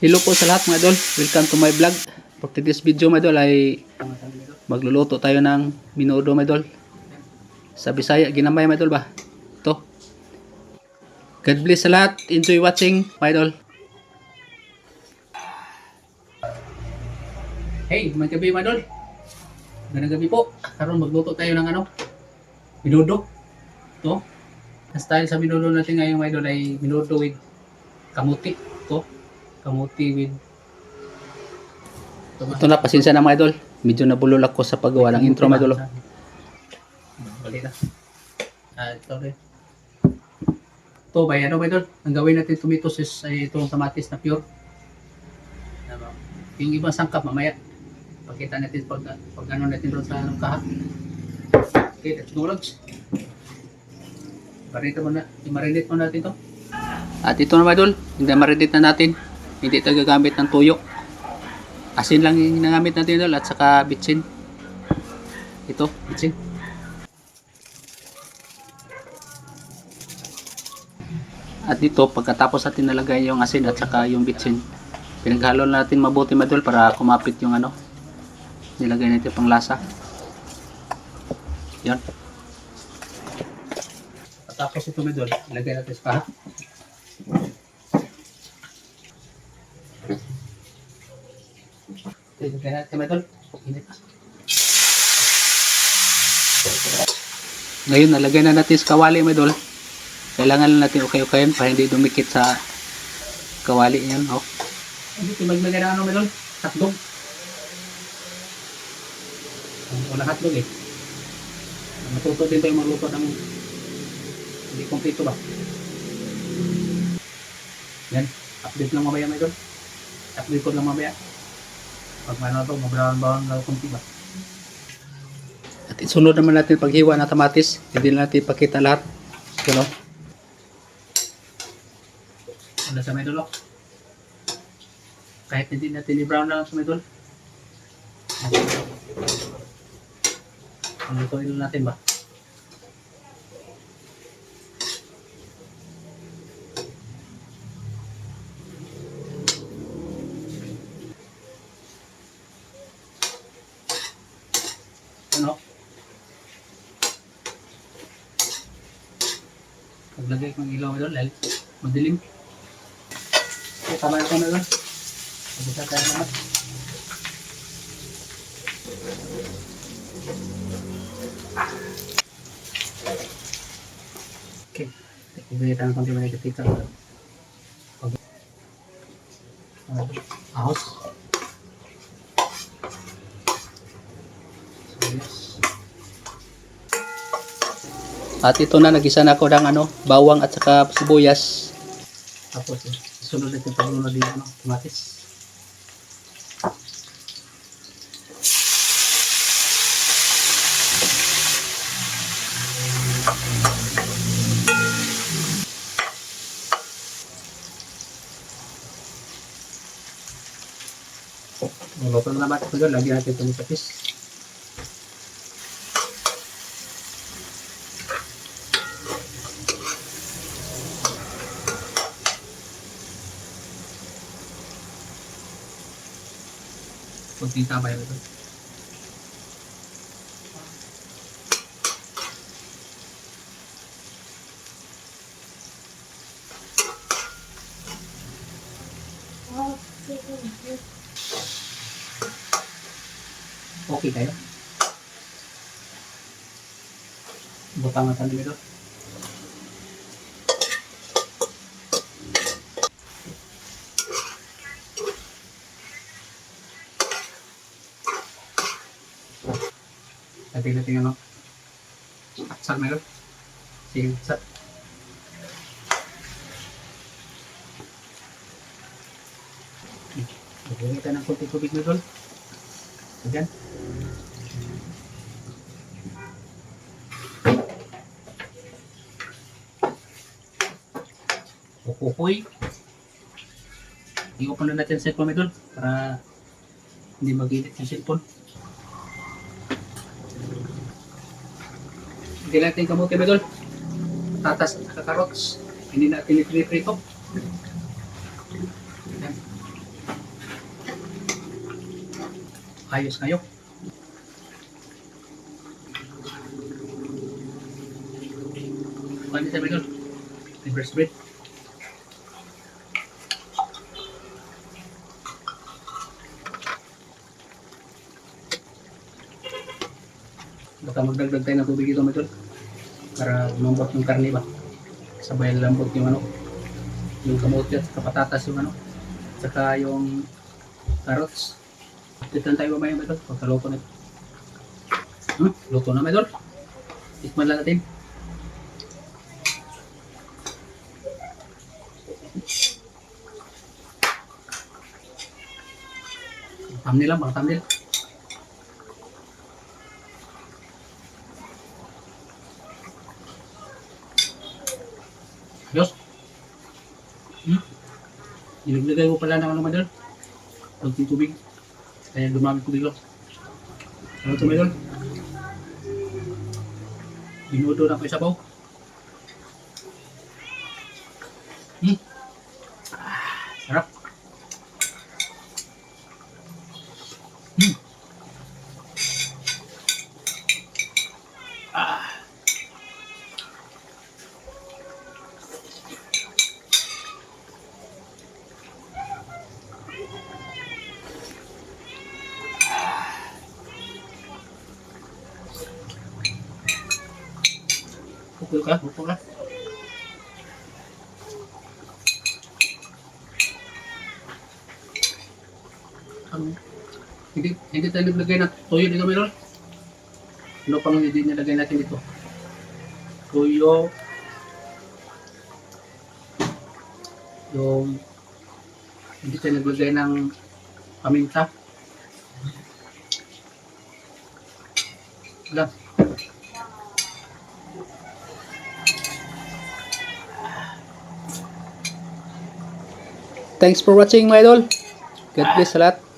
Hello po sa lahat mga idol. Welcome to my vlog. For today's video mga idol ay magluluto tayo ng minudo mga idol. Sa Bisaya, ginamay mga idol ba? Ito. God bless sa lahat. Enjoy watching mga idol. Hey, may gabi mga idol. Magandang gabi po. Karon magluto tayo ng ano? Minudo. Ito. Ang style sa minudo natin ngayon mga idol ay minudo with kamuti. Ito kamuti with ito na, pasensya na mga idol. Medyo nabulol ako sa paggawa ng intro mga idol. Bali na. Ah, ito rin. Ito ba yan mga idol? Ang gawin natin tomatoes is ay itong kamatis na pure. Ano, Yung ibang sangkap mamaya. Pakita natin pag, pag ano natin doon sa anong kaha. Okay, let's go logs. Marinate muna, i-marinate muna natin to. At ito na mga idol, hindi marinate na natin. Hindi tayo gagamit ng tuyo. Asin lang yung ginagamit natin idol at saka bitsin. Ito, bitsin. At dito, pagkatapos natin nalagay yung asin at saka yung bitsin, pinaghalo natin mabuti madol para kumapit yung ano, nilagay natin pang lasa. Yan. Tapos ito medol, ilagay natin sa paha. Ilagay natin medol. Init. Ngayon, nalagay na natin sa kawali medol. Kailangan lang natin okay-okayin para hindi dumikit sa kawali yan. Oh. Dito maglagay na ano medol? Hotdog. Wala hotdog eh. Matuto din tayo magluto ng hindi kompleto ba? Yan. Update lang mamaya may doon. Update ko lang mamaya. Pag may ano to, mabrawan-bawan na kunti ba? At isunod naman natin paghiwa ng kamatis. Hindi na natin ipakita lahat. You know? Ano sa may dulo? Kahit hindi natin i-brown lang sa dulo. Ano ito natin ba? Ano? Paglagay ko ng ilaw doon, lalo, madilim. Okay, tama na na doon. Pagkita tayo naman. Okay. Ibigay tayo ng konti mga katika. Okay. Ahos. At ito na, nagisa na ako ng ano, bawang at saka sibuyas. Tapos, eh, sunod natin paglunod din ano, tomatis. Luto na naman ito doon, lagyan natin itong kapis. Kunting tambay ito. Okay kayo? Butang ang tanim ito. Natin natin ano. Aksal meron. Sige, sa. Bigyan kita ng kunti tubig na doon. Ayan. Pupukoy. I-open na natin ang cellphone doon para hindi mag-edit yung cellphone. Hindi natin kamuti ba doon? Tatas at saka carrots. Hindi natin ipiniprito. Ayos kayo. Kumain tayo ba doon? Reverse bread. Baka magdagdag tayo ng tubig dito idol. Para lumambot yung karne ba. Sabay lambot yung ano. Yung kamote at saka patatas yung ano. Saka yung carrots. Dito lang tayo mamaya idol. Pagkaluto nito. Hmm, luto na idol. Tikman lang natin. Thumbnail lang, bang thumbnail. Nilagay ko pala ng ano madal. Kunting tubig. Kaya dumami tubig ko. Ano ito madal? Binudo na ko yung sabaw. Hmm. Ah, sarap. Pukul ka, pukul ka. Ang hindi hindi tayo naglagay ng toyo dito meron. Ano pang hindi nilagay natin dito? Toyo. Yung hindi tayo naglagay ng paminta. Lang. Thanks for watching, my idol. God bless sa lahat.